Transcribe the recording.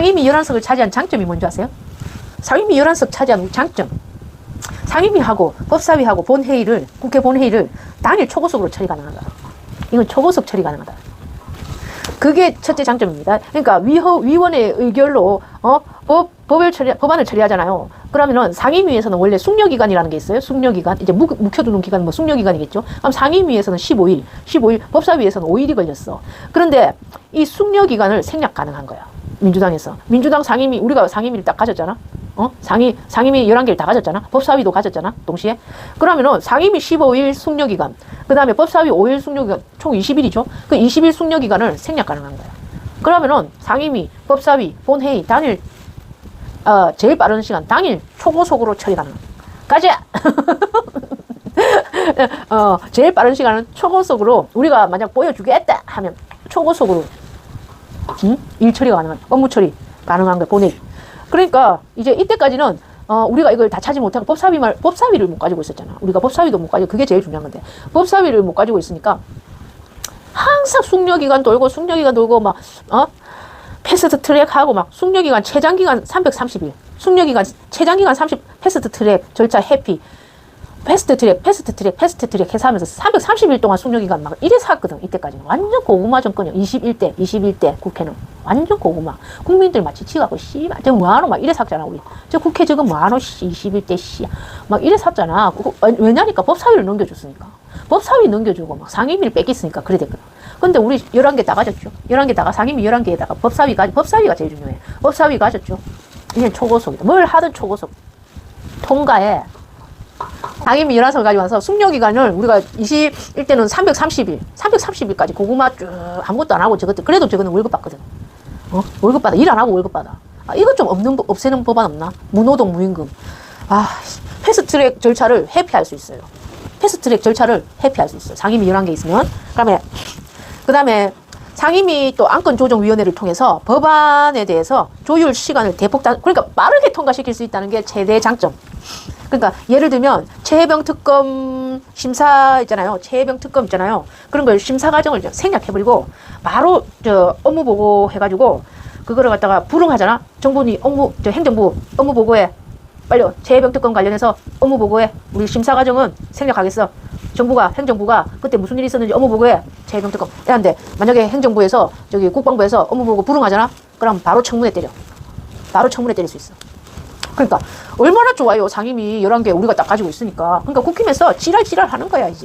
상임위 11석을 차지한 장점이 뭔지 아세요? 상임위 11석 차지한 장점. 상임위하고 법사위하고 본회의를, 국회 본회의를 당일 초고속으로 처리 가능하다. 이건 초고속 처리 가능하다. 그게 첫째 장점입니다. 그러니까 위허, 위원회 의결로 어, 법, 법을 처리, 법안을 처리하잖아요. 그러면은 상임위에서는 원래 숙려기간이라는 게 있어요. 숙려기간. 이제 묵, 묵혀두는 기간은 뭐 숙려기간이겠죠. 그럼 상임위에서는 15일, 15일, 법사위에서는 5일이 걸렸어. 그런데 이 숙려기간을 생략 가능한 거야. 민주당에서. 민주당 상임위, 우리가 상임위를 딱 가졌잖아. 어? 상임, 상임위 11개를 다 가졌잖아. 법사위도 가졌잖아. 동시에. 그러면은 상임위 15일 숙려기간, 그 다음에 법사위 5일 숙려기간, 총 20일이죠. 그 20일 숙려기간을 생략 가능한 거야. 그러면은 상임위, 법사위, 본회의 당일, 어, 제일 빠른 시간 당일 초고속으로 처리 가능. 가자! 어, 제일 빠른 시간은 초고속으로 우리가 만약 보여주겠다 하면 초고속으로 음? 일 처리가 가능한 업무 처리 가능한 거 본회의. 그러니까 이제 이때까지는 어, 우리가 이걸 다 차지 못하고 법사위만 법사위를 못 가지고 있었잖아. 우리가 법사위도 못 가지고 그게 제일 중요한 건데 법사위를 못 가지고 있으니까 항상 숙려기간 돌고 숙려기간 돌고 막 어? 패스트 트랙 하고 막 숙려기간 최장기간 330일 숙려기간 최장기간 30 패스트 트랙 절차 해피 패스트 트랙 패스트 트랙 패스트 트랙 해서 하면서 330일 동안 숙려기간 막 이래 샀거든 이때까지는. 완전 고구마 정권이야 21대 21대 국회는. 완전 고구마. 국민들 막 지치가고 씨발 저 뭐하노? 막 이래 샀잖아 우리. 저 국회 저거 뭐하노? 씨 21대 씨 막 이래 샀잖아. 그거 왜냐니까 법사위를 넘겨줬으니까. 법사위 넘겨주고 막 상임위를 뺏겼으니까 그래 됐거든. 근데 우리 11개 다 가졌죠. 11개 다가 상임위 11개에다가 법사위가 법사위가 제일 중요해. 법사위 가졌죠. 이게 초고속이다. 뭘 하든 초고속. 통과해 11설 가지고 와서 숙려기간을 우리가 21대는 330일, 330일까지 고구마 쭉 아무것도 안 하고 저것도 그래도 저거는 월급 받거든. 어? 월급 받아. 일 안 하고 월급 받아. 아, 이것 좀 없는, 법- 없애는 법안 없나? 무노동, 무임금. 아, 패스트트랙 절차를 회피할 수 있어요. 패스트트랙 절차를 회피할 수 있어요. 상임위 11개 있으면. 그 다음에, 그 다음에 상임위 또 안건조정위원회를 통해서 법안에 대해서 조율 시간을 대폭 단, 그러니까 빠르게 통과시킬 수 있다는 게 최대 장점. 그러니까 예를 들면 최혜병 특검 심사 있잖아요. 최혜병 특검 있잖아요. 그런 걸 심사 과정을 좀 생략해버리고 바로 저 업무 보고 해가지고 그거를 갖다가 불응하잖아. 정부니 업무 저 행정부 업무 보고에 빨리 최혜병 특검 관련해서 업무 보고에 우리 심사 과정은 생략하겠어. 정부가 행정부가 그때 무슨 일이 있었는지 업무 보고에 최혜병 특검. 야한데 만약에 행정부에서 저기 국방부에서 업무 보고 불응하잖아. 그럼 바로 청문회 때려. 바로 청문회 때릴 수 있어. 그러니까 얼마나 좋아요. 상임위 11개 우리가 딱 가지고 있으니까. 그러니까 국힘에서 지랄지랄 하는 거야 이제